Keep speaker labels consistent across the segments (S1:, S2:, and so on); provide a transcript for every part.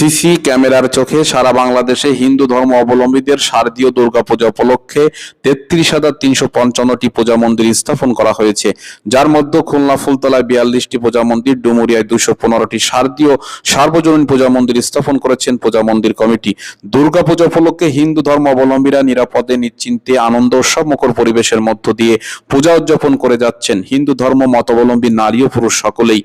S1: CC ক্যামেরার চোখে সারা বাংলাদেশে হিন্দু ধর্ম অবলম্বীদের শারদীয় দুর্গাপূজা উপলক্ষে তেত্রিশ হাজার তিনশো পঞ্চান্নটি পূজা মন্দির স্থাপন করা হয়েছে। যার মধ্যে খুলনা, ফুলতলায় বিয়াল্লিশটি পূজা মন্দির, ডুমুরিয়ায় দুশো পনেরোটি শারদীয় সার্বজনীন পূজা মন্দির স্থাপন করেছেন পূজা মন্দির কমিটি। দুর্গাপূজা উপলক্ষে হিন্দু ধর্ম অবলম্বীরা নিরাপদে, নিশ্চিন্তে, আনন্দ উৎসব মুখর পরিবেশের মধ্য দিয়ে পূজা উদযাপন করে যাচ্ছেন। হিন্দু ধর্ম মতাবলম্বী নারী ও পুরুষ সকলেই।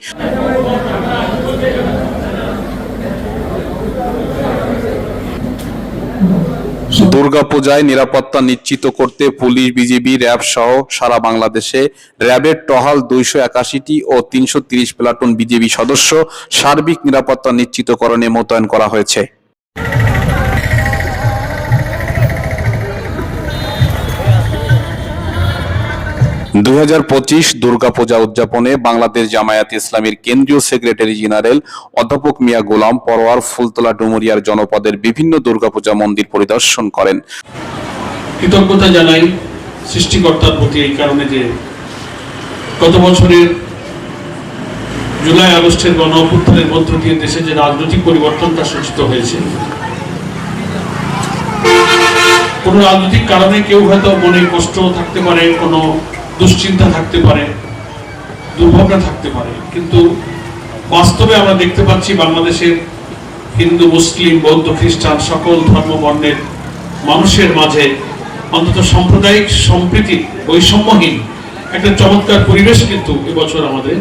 S1: দুর্গাপূজায় নিরাপত্তা নিশ্চিত করতে পুলিশ, বিজিবি, র্যাব সহ সারা বাংলাদেশে র্যাবের টহল দুইশো একাশিটি ও তিনশো তিরিশ প্লাটুন বিজিবি সদস্য সার্বিক নিরাপত্তা নিশ্চিতকরণে মোতায়েন করা হয়েছে। দুই হাজার পঁচিশ দুর্গাপূজা উদযাপনে বাংলাদেশ জামায়াত ইসলামীর কেন্দ্রীয় সেক্রেটারি জেনারেল অধ্যাপক মিয়া গোলাম পরোয়ার ফুলতলা ডুমুরিয়ার জনপদের বিভিন্ন মন্দির পরিদর্শন করেন।
S2: কৃতজ্ঞতা জানাই সৃষ্টিকর্তার প্রতি এই কারণে যে গত বছরের জুলাই আগস্টের গণ অভ্যুত্থানের মধ্য দিয়ে দেশে যে রাজনৈতিক পরিবর্তনটা সূচিত হয়েছে, কোনো রাজনৈতিক কারণে কেউ হয়তো মনে কষ্ট থাকতে পারে, কোনো দুশ্চিন্তা থাকতে পারে, দুর্ভাবনা থাকতে পারে, কিন্তু বাস্তবে আমরা দেখতে পাচ্ছি বাংলাদেশের হিন্দু, মুসলিম, বৌদ্ধ, খ্রিস্টান সকল ধর্ম বর্ণের মানুষের মাঝে অন্তত সাম্প্রদায়িক সম্প্রীতি বৈষম্যহীন। একটা চমৎকার পরিবেশ কিন্তু এবছর আমাদের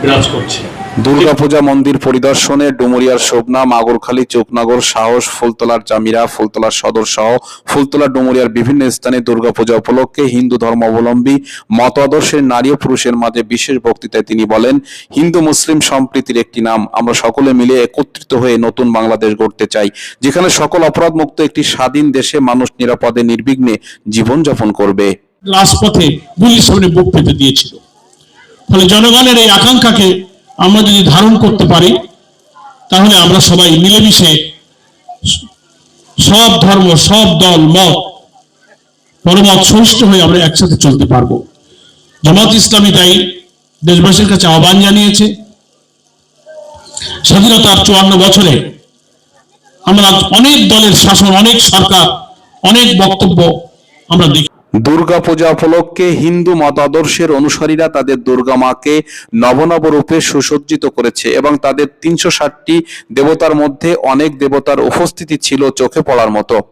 S2: বিরাজ করছে।
S1: দুর্গাপূজা মন্দির পরিদর্শনে ডুমুরিয়ার শোভনা, মাগুরখালী চোকনগর সাহস, ফুলতলার জামিরা ফুলতলার সদর সহ ফুলতলা ডুমুরিয়ার বিভিন্ন স্থানে দুর্গাপূজা উপলক্ষে হিন্দু ধর্মাবলম্বী, মত আদর্শের নারী ও পুরুষের মাঝে বিশেষ বক্তৃতায় তিনি বলেন, হিন্দু, মুসলিম সম্প্রীতির একটি নাম। আমরা সকলে মিলে একত্রিত হয়ে নতুন বাংলাদেশ গড়তে চাই, যেখানে সকল অপরাধ মুক্ত একটি স্বাধীন দেশে মানুষ নিরাপদে, নির্বিঘ্নে জীবনযাপন করবে।
S3: রাজপথে গুলির সামনে বুক পেতে দিয়েছিল। ফলে জনগণের এই আকাঙ্ক্ষাকে আমরা যদি ধারণ করতে পারি, তাহলে আমরা সবাই মিলেমিশে সব ধর্ম, সব দল, মত, পরমত সহিষ্ণু হয়ে আমরা একসাথে চলতে পারব। জামাত ইসলামী তাই দেশবাসীর কাছে আহ্বান জানিয়েছে। স্বাধীনতার চুয়ান্ন বছরে আমরা অনেক দলের শাসন, অনেক সরকার, অনেক বক্তব্য আমরা দেখি
S1: দুর্গাপূজা উপলক্ষে হিন্দু মতাদর্শের অনুসারীরা তাদের দুর্গা মাকে নবনব রূপে সুসজ্জিত করেছে এবং তাদের তিনশো ষাটটি দেবতার মধ্যে অনেক দেবতার উপস্থিতি ছিল চোখে পড়ার মতো।